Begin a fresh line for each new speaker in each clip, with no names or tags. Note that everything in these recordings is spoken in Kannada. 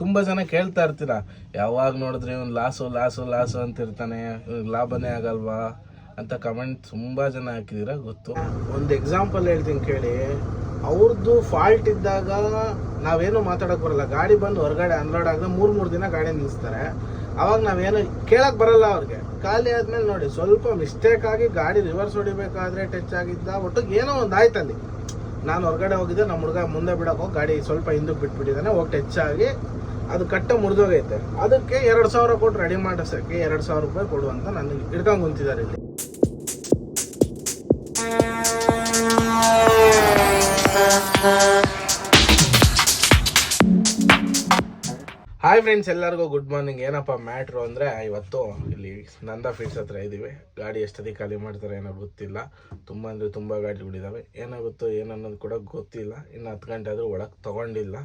ತುಂಬ ಜನ ಕೇಳ್ತಾ ಇರ್ತೀರಾ, ಯಾವಾಗ ನೋಡಿದ್ರೆ ಇವ್ನು ಲಾಸು ಲಾಸು ಲಾಸು ಅಂತ ಇರ್ತಾನೆ ಲಾಭನೇ ಆಗಲ್ವಾ ಅಂತ ಕಮೆಂಟ್ ತುಂಬ ಜನ ಹಾಕಿದ್ದೀರಾ ಗೊತ್ತು. ಒಂದು ಎಕ್ಸಾಂಪಲ್ ಹೇಳ್ತೀನಿ ಕೇಳಿ. ಅವ್ರದ್ದು ಫಾಲ್ಟ್ ಇದ್ದಾಗ ನಾವೇನು ಮಾತಾಡೋಕೆ ಬರಲ್ಲ. ಗಾಡಿ ಬಂದು ಹೊರಗಡೆ ಅನ್ಲೋಡ್ ಆಗ ಮೂರು ಮೂರು ದಿನ ಗಾಡಿ ನಿಲ್ಲಿಸ್ತಾರೆ ಅವಾಗ ನಾವೇನು ಕೇಳಕ್ ಬರಲ್ಲ ಅವ್ರಿಗೆ. ಖಾಲಿ ಆದ್ಮೇಲೆ ನೋಡಿ, ಸ್ವಲ್ಪ ಮಿಸ್ಟೇಕ್ ಆಗಿ ಗಾಡಿ ರಿವರ್ಸ್ ಹೊಡಿಬೇಕಾದ್ರೆ ಟಚ್ ಆಗಿದ್ದ ಒಟ್ಟು ಏನೋ ಒಂದು ಆಯ್ತಲ್ಲಿ ನಾನು ಹೊರಗಡೆ ಹೋಗಿದ್ದೆ ನಮ್ಮ ಹುಡುಗ ಮುಂದೆ ಬಿಡಕ್ಕೆ ಹೋಗಿ ಗಾಡಿ ಸ್ವಲ್ಪ ಹಿಂದಕ್ಕೆ ಬಿಟ್ಬಿಟ್ಟಿದ್ದಾನೆ, ಹೋಗಿ ಟಚ್ ಆಗಿ ಅದು ಕಟ್ಟ ಮುರಿದೋಗೈತೆ. ಅದಕ್ಕೆ ಎರಡು ಸಾವಿರ ಕೊಟ್ಟು ರೆಡಿ ಮಾಡಿಸೋಕ್ಕೆ ಎರಡು ಸಾವಿರ ರೂಪಾಯಿ ಕೊಡು ಅಂತ ನನಗೆ ಹಿಡ್ಕೊಂಡು ಕುಂತಿದ್ದಾರೆ ಇಲ್ಲಿ. ಹಾಯ್ ಫ್ರೆಂಡ್ಸ್ ಎಲ್ಲರಿಗೂ ಗುಡ್ ಮಾರ್ನಿಂಗ್ ಏನಪ್ಪ ಮ್ಯಾಟ್ರು ಅಂದರೆ ಇವತ್ತು ಇಲ್ಲಿ ನಂದ ಫೀಡ್ಸ್ ಹತ್ರ ಇದ್ದೀವಿ ಗಾಡಿ ಎಷ್ಟೊತ್ತಿಗೆ ಖಾಲಿ ಮಾಡ್ತಾರೆ ಏನೋ ಗೊತ್ತಿಲ್ಲ. ತುಂಬ ಅಂದರೆ ತುಂಬ ಗಾಡಿಗಳಿದ್ದಾವೆ ಏನಾಗುತ್ತೋ ಏನನ್ನೋದು ಕೂಡ ಗೊತ್ತಿಲ್ಲ. ಇನ್ನು ಹತ್ತು ಗಂಟೆ ಆದರೂ ಒಳಗೆ ತೊಗೊಂಡಿಲ್ಲ.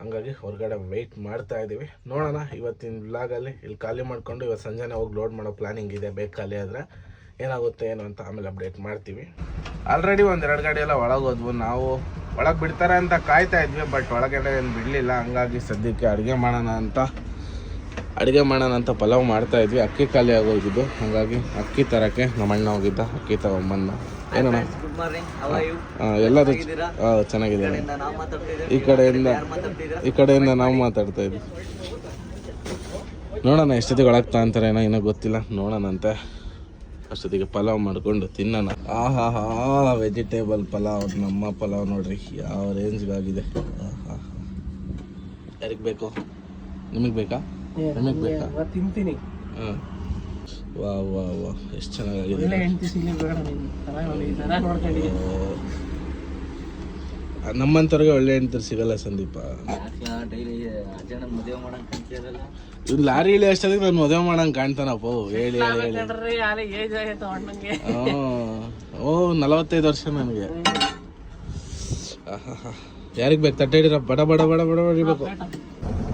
ಹಂಗಾಗಿ ಹೊರಗಡೆ ವೆಯ್ಟ್ ಮಾಡ್ತಾ ಇದ್ದೀವಿ ನೋಡೋಣ, ಇವತ್ತಿನ ಬ್ಲಾಗಲ್ಲಿ ಇಲ್ಲಿ ಖಾಲಿ ಮಾಡಿಕೊಂಡು ಇವತ್ತು ಸಂಜೆನೇ ಹೋಗಿ ಲೋಡ್ ಮಾಡೋ ಪ್ಲಾನಿಂಗ್ ಇದೆ ಬೇಕು ಖಾಲಿ ಆದರೆ ಏನಾಗುತ್ತೆ, ಏನು ಅಂತ ಆಮೇಲೆ ಅಪ್ಡೇಟ್ ಮಾಡ್ತೀವಿ. ಆಲ್ರೆಡಿ ಒಂದು ಎರಡು ಗಾಡಿ ಎಲ್ಲ ಒಳಗೆ ಹೋದ್ವು. ನಾವು ಒಳಗೆ ಬಿಡ್ತಾರೆ ಅಂತ ಕಾಯ್ತಾ ಇದ್ವಿ ಬಟ್ ಒಳಗಡೆ ಏನು ಬಿಡಲಿಲ್ಲ. ಹಂಗಾಗಿ ಸದ್ಯಕ್ಕೆ ಅಡುಗೆ ಮಾಡೋಣ ಅಂತ, ಅಡುಗೆ ಮಾಡೋಣ ಅಂತ ಪಲಾವ್ ಮಾಡ್ತಾ ಇದ್ವಿ. ಅಕ್ಕಿ ಖಾಲಿ ಆಗೋಗಿದ್ದು. ಹಾಗಾಗಿ ಅಕ್ಕಿ ತರೋಕ್ಕೆ ನಮ್ಮ ಅಣ್ಣ ಹೋಗಿದ್ದ. ಅಕ್ಕಿ ತಗೊಂಬಂದ. ಏನಣ್ಣ?
Good morning how are you
ಎಲ್ಲರೂ ಚೆನ್ನಾಗಿದ್ದಾರೆ?
ನಾವು ಮಾತಾಡ್ತಿದ್ದೀವಿ
ಈ ಕಡೆಯಿಂದ ಈ ಕಡೆಯಿಂದ ನಾವು ಮಾತಾಡ್ತಾ ಇದ್ವಿ. ನೋಡೋಣ ಎಷ್ಟೊತ್ತಿಗೆ ಒಳಗ್ತಾ ಅಂತಾರೆ ಏನೋ ಏನೋ ಗೊತ್ತಿಲ್ಲ. ನೋಡೋಣಂತೆ. ಅಷ್ಟೊತ್ತಿಗೆ ಪಲಾವ್ ಮಾಡ್ಕೊಂಡು ತಿನ್ನೋಣ. ಆಹಾ ಹಾ ವೆಜಿಟೇಬಲ್ ಪಲಾವ್ ನಮ್ಮ ಪಲಾವ್ ನೋಡ್ರಿ ಯಾವ ರೇಂಜ್ಗಾಗಿದೆ ಆಹಾ ಯಾರಿಗೆ ಬೇಕು? ನಿಮಗೆ ಬೇಕಾ? ನಿಮಗೆ ಬೇಕಾ?
ತಿಂತೀನಿ.
ಹಾಂ. ವಾ ವಾ ವಾ ಎಷ್ಟು ಚೆನ್ನಾಗಿದೆ ನಮ್ಮಂಥವ್ರಿಗೆ ಒಳ್ಳೆ ಹೆಣ್ತಿರು ಸಿಗಲ್ಲ ಸಂದೀಪ. ಇವ್ನು ಲಾರಿ ಇಳಿ ಅಷ್ಟೊತ್ತಿಗೆ ನಾನು ಮದುವೆ ಮಾಡಂಗೆ ಕಾಣ್ತಾನಪ್ಪ ಓ, ಹೇಳಿ ಹೇಳಿ ಓ ನಲವತ್ತೈದು ವರ್ಷ ನನಗೆ. ಯಾರಿಗೆ ಬೇಕು? ತಟ್ಟೆ ಹಿಡಿರ ಬಡ ಬಡ ಬಡ ಬಡ ಹೊಡಿಬೇಕು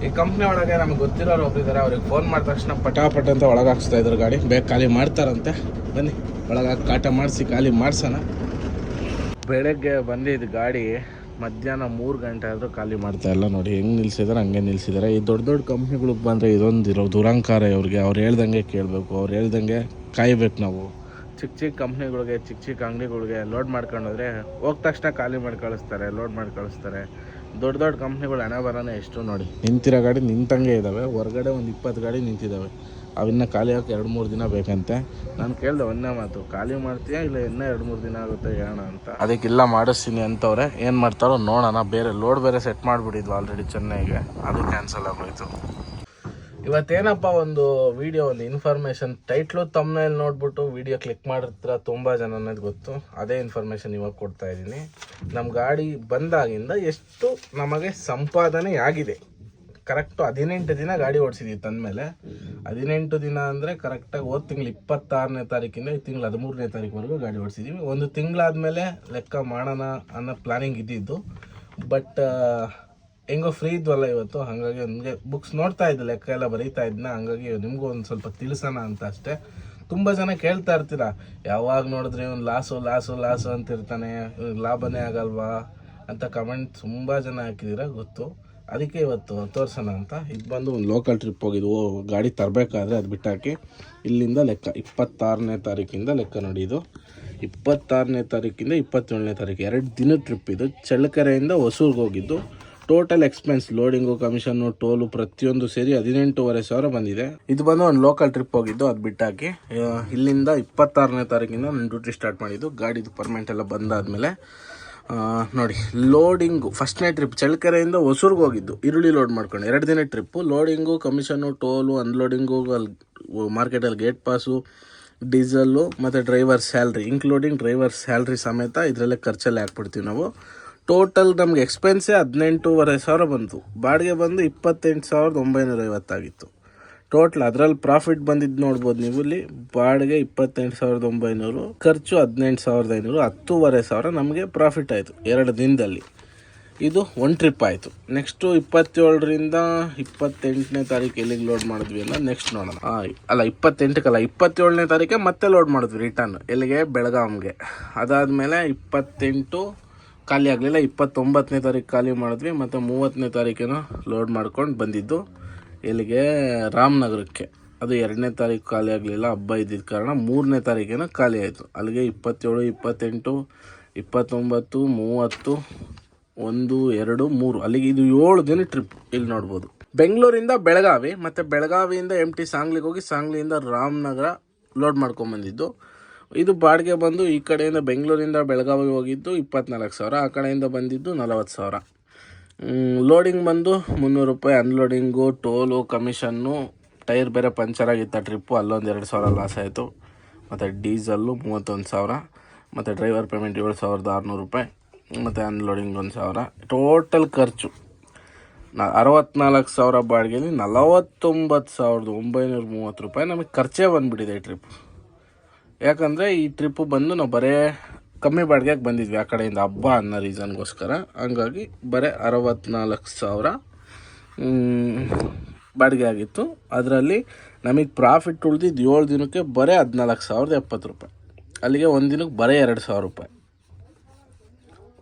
ಈ ಕಂಪ್ನಿ ಒಳಗೆ ನಮ್ಗೆ ಗೊತ್ತಿರೋರು ಒಬ್ರಿದ್ದಾರೆ ಅವ್ರಿಗೆ ಫೋನ್ ಮಾಡಿದ ತಕ್ಷಣ ಪಟಾಪಟ ಅಂತ ಒಳಗೆ ಹಾಕ್ಸ್ತಾ ಇದ್ರು ಗಾಡಿ. ಬೇಗ ಖಾಲಿ ಮಾಡ್ತಾರಂತೆ. ಬನ್ನಿ ಒಳಗೆ ಕಾಟ ಮಾಡಿಸಿ, ಖಾಲಿ ಮಾಡ್ಸೋಣ. ಬೆಳಗ್ಗೆ ಬಂದಿದ್ದ ಗಾಡಿ ಮಧ್ಯಾಹ್ನ ಮೂರು ಗಂಟೆ ಆದರೂ ಖಾಲಿ ಮಾಡ್ತಾ ಇಲ್ಲ ನೋಡಿ. ಹೆಂಗೆ ನಿಲ್ಸಿದಾರೆ, ಹಂಗೆ ನಿಲ್ಸಿದ್ದಾರೆ ಈ ದೊಡ್ಡ ದೊಡ್ಡ ಕಂಪ್ನಿಗಳಿಗೆ ಬಂದರೆ ಇದೊಂದು ಇರೋ ದುರಂಕಾರ ಇವ್ರಿಗೆ. ಅವ್ರು ಹೇಳ್ದಂಗೆ ಕೇಳಬೇಕು, ಅವ್ರು ಹೇಳ್ದಂಗೆ ಕಾಯಬೇಕು ನಾವು. ಚಿಕ್ಕ ಚಿಕ್ಕ ಕಂಪ್ನಿಗಳಿಗೆ ಚಿಕ್ಕ ಚಿಕ್ಕ ಅಂಗಡಿಗಳಿಗೆ ಲೋಡ್ ಮಾಡ್ಕೊಂಡು ಹೋದ್ರೆ ಹೋದ ತಕ್ಷಣ ಖಾಲಿ ಮಾಡಿ ಕಳಿಸ್ತಾರೆ ಲೋಡ್ ಮಾಡಿ ಕಳಿಸ್ತಾರೆ ದೊಡ್ಡ ದೊಡ್ಡ ಕಂಪ್ನಿಗಳು ಹಣ ಬರೋಣ ಎಷ್ಟು ನೋಡಿ. ನಿಂತಿರೋ ಗಾಡಿ ನಿಂತಂಗೆ ಇದ್ದಾವೆ ಹೊರಗಡೆ ಒಂದು ಇಪ್ಪತ್ತು ಗಾಡಿ ನಿಂತಿದ್ದಾವೆ ಅವಿನ್ನ ಖಾಲಿ ಹಾಕಿ ಎರಡು ಮೂರು ದಿನ ಬೇಕಂತೆ. ನಾನು ಕೇಳಿದೆ ಒಂದೇ ಮಾತು ಖಾಲಿ ಮಾಡ್ತೀಯಾ ಇಲ್ಲ ಇನ್ನೂ ಎರಡು ಮೂರು ದಿನ ಆಗುತ್ತೆ ಹೇಳೋಣ ಅಂತ? ಅದಕ್ಕೆಲ್ಲ ಮಾಡಿಸ್ತೀನಿ ಅಂತವ್ರೆ. ಏನು ಮಾಡ್ತಾರೋ ನೋಡೋಣ. ಬೇರೆ ಲೋಡ್ ಬೇರೆ ಸೆಟ್ ಮಾಡಿಬಿಟ್ಟಿದ್ವು ಆಲ್ರೆಡಿ ಚೆನ್ನೈಗೆ. ಅದು ಕ್ಯಾನ್ಸಲ್ ಆಗೋಯ್ತು. ಇವತ್ತೇನಪ್ಪ ಒಂದು ವಿಡಿಯೋ ಒಂದು ಇನ್ಫಾರ್ಮೇಷನ್ ಟೈಟ್ಲು ತಮ್ಮನೇಲಿ ನೋಡ್ಬಿಟ್ಟು ವಿಡಿಯೋ ಕ್ಲಿಕ್ ಮಾಡಿರ್ತೀರ ತುಂಬ ಜನ ಅನ್ನೋದು ಗೊತ್ತು. ಅದೇ ಇನ್ಫಾರ್ಮೇಶನ್ ಇವಾಗ ಕೊಡ್ತಾ ಇದ್ದೀನಿ. ನಮ್ಮ ಗಾಡಿ ಬಂದಾಗಿಂದ ಎಷ್ಟು ನಮಗೆ ಸಂಪಾದನೆ ಆಗಿದೆ. ಕರೆಕ್ಟು ಹದಿನೆಂಟು ದಿನ ಗಾಡಿ ಓಡಿಸಿದ್ವಿ ತಂದಮೇಲೆ ಹದಿನೆಂಟು ದಿನ ಅಂದರೆ ಕರೆಕ್ಟಾಗಿ ಹೋದ ತಿಂಗಳು ಇಪ್ಪತ್ತಾರನೇ ತಾರೀಕಿಂದ ಈ ತಿಂಗಳು ಹದಿಮೂರನೇ ತಾರೀಕುವರೆಗೂ ಗಾಡಿ ಓಡಿಸಿದ್ದೀವಿ ಒಂದು ತಿಂಗಳಾದಮೇಲೆ ಲೆಕ್ಕ ಮಾಡೋಣ ಅನ್ನೋ ಪ್ಲಾನಿಂಗ್ ಇದ್ದಿದ್ದು. ಬಟ್ ಹೆಂಗೋ ಫ್ರೀ ಇದ್ವಲ್ಲ ಇವತ್ತು, ಹಾಗಾಗಿ ನಿಮಗೆ ಬುಕ್ಸ್ ನೋಡ್ತಾ ಇದ್ದೆ, ಲೆಕ್ಕ ಎಲ್ಲ ಬರೀತಾ ಇದ್ನ, ಹಂಗಾಗಿ ನಿಮಗೂ ಒಂದು ಸ್ವಲ್ಪ ತಿಳಿಸೋಣ ಅಂತ ಅಷ್ಟೇ. ತುಂಬ ಜನ ಕೇಳ್ತಾ ಇರ್ತೀರಾ, ಯಾವಾಗ ನೋಡಿದ್ರೆ ಇವ್ನು ಲಾಸು ಲಾಸು ಲಾಸು ಅಂತಿರ್ತಾನೆ ಲಾಭನೇ ಆಗಲ್ವಾ ಅಂತ ಕಮೆಂಟ್ ತುಂಬ ಜನ ಹಾಕಿದ್ದೀರ ಗೊತ್ತು. ಅದಕ್ಕೆ ಇವತ್ತು ತೋರಿಸೋಣ ಅಂತ. ಇದು ಬಂದು ಒಂದು ಲೋಕಲ್ ಟ್ರಿಪ್ ಹೋಗಿದ್ವು, ಗಾಡಿ ತರಬೇಕಾದ್ರೆ ಅದು ಬಿಟ್ಟಾಕಿ, ಇಲ್ಲಿಂದ ಲೆಕ್ಕ, ಇಪ್ಪತ್ತಾರನೇ ತಾರೀಕಿಂದ ಲೆಕ್ಕ ನೋಡಿ ಇದು ಇಪ್ಪತ್ತಾರನೇ ತಾರೀಕಿಂದ ಇಪ್ಪತ್ತೇಳನೇ ತಾರೀಕು, ಎರಡು ದಿನದ ಟ್ರಿಪ್ ಇದು. ಚಳ್ಳಕೆರೆಯಿಂದ ಹೊಸೂರ್ಗೆ ಹೋಗಿದ್ದು. Total expense loading commission toll ಪ್ರತಿಯೊಂದು ಸೇರಿ ಹದಿನೆಂಟೂವರೆ ಸಾವಿರ ಬಂದಿದೆ. ಇದು ಬಂದು ಒಂದು ಲೋಕಲ್ ಟ್ರಿಪ್ ಹೋಗಿದ್ದು, ಅದು ಬಿಟ್ಟಾಕಿ ಇಲ್ಲಿಂದ ಇಪ್ಪತ್ತಾರನೇ ತಾರೀಕಿಂದ ನಾನು ಡ್ಯೂಟಿ ಸ್ಟಾರ್ಟ್ ಮಾಡಿದ್ದು. ಗಾಡಿದು ಪರ್ಮೆಂಟ್ ಎಲ್ಲ ಬಂದಾದಮೇಲೆ ನೋಡಿ ಲೋಡಿಂಗು ಫಸ್ಟ್ನೇ ಟ್ರಿಪ್ ಚಳ್ಳಕೆರೆಯಿಂದ ಹೊಸೂರ್ಗೆ ಹೋಗಿದ್ದು. ಈರುಳ್ಳಿ ಲೋಡ್ ಮಾಡ್ಕೊಂಡು ಎರಡು ದಿನ trip loading commission toll unloading ಅಲ್ಲಿ ಮಾರ್ಕೆಟಲ್ಲಿ ಗೇಟ್ ಪಾಸು ಡೀಸಲ್ಲು ಮತ್ತು driver salary including driver salary ಸಮೇತ ಇದರಲ್ಲೇ ಖರ್ಚಲ್ಲೇ ಹಾಕ್ಬಿಡ್ತೀವಿ ನಾವು. ಟೋಟಲ್ ನಮ್ಗೆ ಎಕ್ಸ್ಪೆನ್ಸೇ ಹದಿನೆಂಟೂವರೆ ಸಾವಿರ ಬಂತು. ಬಾಡಿಗೆ ಬಂದು ಇಪ್ಪತ್ತೆಂಟು ಸಾವಿರದ ಒಂಬೈನೂರ ಐವತ್ತಾಗಿತ್ತು ಟೋಟಲ್ ಅದರಲ್ಲಿ ಪ್ರಾಫಿಟ್ ಬಂದಿದ್ದು ನೋಡ್ಬೋದು ನೀವು ಇಲ್ಲಿ. ಬಾಡಿಗೆ ಇಪ್ಪತ್ತೆಂಟು ಸಾವಿರದ ಒಂಬೈನೂರು, ಖರ್ಚು ಹದಿನೆಂಟು ಸಾವಿರದ ಐನೂರು, ಹತ್ತೂವರೆ ಸಾವಿರ ನಮಗೆ ಪ್ರಾಫಿಟ್ ಆಯಿತು ಎರಡು ದಿನದಲ್ಲಿ. ಇದು ಒನ್ ಟ್ರಿಪ್ ಆಯಿತು. ನೆಕ್ಸ್ಟು ಇಪ್ಪತ್ತೇಳರಿಂದ ಇಪ್ಪತ್ತೆಂಟನೇ ತಾರೀಕು ಎಲ್ಲಿಗೆ ಲೋಡ್ ಮಾಡಿದ್ವಿ ಅಲ್ಲ ನೆಕ್ಸ್ಟ್ ನೋಡೋಣ. ಅಲ್ಲ, ಇಪ್ಪತ್ತೆಂಟಕ್ಕಲ್ಲ, ಇಪ್ಪತ್ತೇಳನೇ ತಾರೀಕೆ ಮತ್ತೆ ಲೋಡ್ ಮಾಡಿದ್ವಿ ರಿಟರ್ನ್ ಎಲ್ಲಿಗೆ? ಬೆಳಗಾಂಗೆ ಅದಾದಮೇಲೆ ಇಪ್ಪತ್ತೆಂಟು ಖಾಲಿ ಆಗಲಿಲ್ಲ. ಇಪ್ಪತ್ತೊಂಬತ್ತನೇ ತಾರೀಕು ಖಾಲಿ ಮಾಡಿದ್ವಿ, ಮತ್ತು ಮೂವತ್ತನೇ ತಾರೀಕೇನೋ ಲೋಡ್ ಮಾಡ್ಕೊಂಡು ಬಂದಿದ್ದು. ಇಲ್ಲಿಗೆ ರಾಮನಗರಕ್ಕೆ. ಅದು ಎರಡನೇ ತಾರೀಕು ಖಾಲಿ ಆಗಲಿಲ್ಲ, ಹಬ್ಬ ಇದ್ದಿದ್ದ ಕಾರಣ ಮೂರನೇ ತಾರೀಕೇನೋ ಖಾಲಿ ಆಯಿತು. ಅಲ್ಲಿಗೆ ಇಪ್ಪತ್ತೇಳು, ಇಪ್ಪತ್ತೆಂಟು, ಇಪ್ಪತ್ತೊಂಬತ್ತು, ಮೂವತ್ತು, ಒಂದು, ಎರಡು, ಮೂರು. ಅಲ್ಲಿಗೆ ಇದು ಏಳು ದಿನ ಟ್ರಿಪ್ ಇಲ್ಲಿ ನೋಡ್ಬೋದು. ಬೆಂಗಳೂರಿಂದ ಬೆಳಗಾವಿ, ಮತ್ತು ಬೆಳಗಾವಿಯಿಂದ ಎಂ ಟಿ ಸಾಂಗ್ಲಿಗೆ ಹೋಗಿ ಸಾಂಗ್ಲಿಯಿಂದ ರಾಮನಗರ ಲೋಡ್ ಮಾಡ್ಕೊಂಬಂದಿದ್ದು ಇದು ಬಾಡಿಗೆ ಬಂದು ಈ ಕಡೆಯಿಂದ ಬೆಂಗಳೂರಿಂದ ಬೆಳಗಾವಿಗೆ ಹೋಗಿದ್ದು ಇಪ್ಪತ್ನಾಲ್ಕು ಸಾವಿರ, ಆ ಕಡೆಯಿಂದ ಬಂದಿದ್ದು ನಲವತ್ತು ಸಾವಿರ. ಲೋಡಿಂಗ್ ಬಂದು ಮುನ್ನೂರು ರೂಪಾಯಿ ಅನ್ಲೋಡಿಂಗು ಟೋಲು ಕಮಿಷನ್ನು ಟೈರ್ ಬೇರೆ ಪಂಚರ್ ಆಗಿತ್ತು ಟ್ರಿಪ್ಪು ಅಲ್ಲೊಂದು ಎರಡು ಸಾವಿರ ಲಾಸ್ ಆಯಿತು. ಮತ್ತು ಡೀಸಲ್ಲು ಮೂವತ್ತೊಂದು ಸಾವಿರ, ಮತ್ತು ಡ್ರೈವರ್ ಪೇಮೆಂಟ್ ಏಳು ಸಾವಿರದ ಆರುನೂರು ರೂಪಾಯಿ, ಮತ್ತು ಅನ್ಲೋಡಿಂಗ್ ಒಂದು ಸಾವಿರ. ಟೋಟಲ್ ಖರ್ಚು ನ ಅರವತ್ನಾಲ್ಕು ಸಾವಿರ ಬಾಡಿಗೆಲಿ ನಲವತ್ತೊಂಬತ್ತು ಸಾವಿರದ ಒಂಬೈನೂರ ಮೂವತ್ತು ರೂಪಾಯಿ ನಮಗೆ ಖರ್ಚೇ ಬಂದುಬಿಟ್ಟಿದೆ ಟ್ರಿಪ್ ಯಾಕಂದರೆ ಈ ಟ್ರಿಪ್ಪು ಬಂದು ನಾವು ಬರೇ ಕಮ್ಮಿ ಬಾಡಿಗೆಗೆ ಬಂದಿದ್ವಿ ಆ ಕಡೆಯಿಂದ ಹಬ್ಬ ಅನ್ನೋ ರೀಸನ್ಗೋಸ್ಕರ ಹಂಗಾಗಿ ಬರೇ ಅರವತ್ನಾಲ್ಕು ಸಾವಿರ ಬಾಡಿಗೆ ಆಗಿತ್ತು. ಅದರಲ್ಲಿ ನಮಗೆ ಪ್ರಾಫಿಟ್ ಉಳ್ದಿದ್ದು ಏಳು ದಿನಕ್ಕೆ ಬರೀ ಹದಿನಾಲ್ಕು ಸಾವಿರದ ಎಪ್ಪತ್ತು ರೂಪಾಯಿ. ಅಲ್ಲಿಗೆ ಒಂದು ದಿನಕ್ಕೆ ಬರೀ ಎರಡು ಸಾವಿರ ರೂಪಾಯಿ.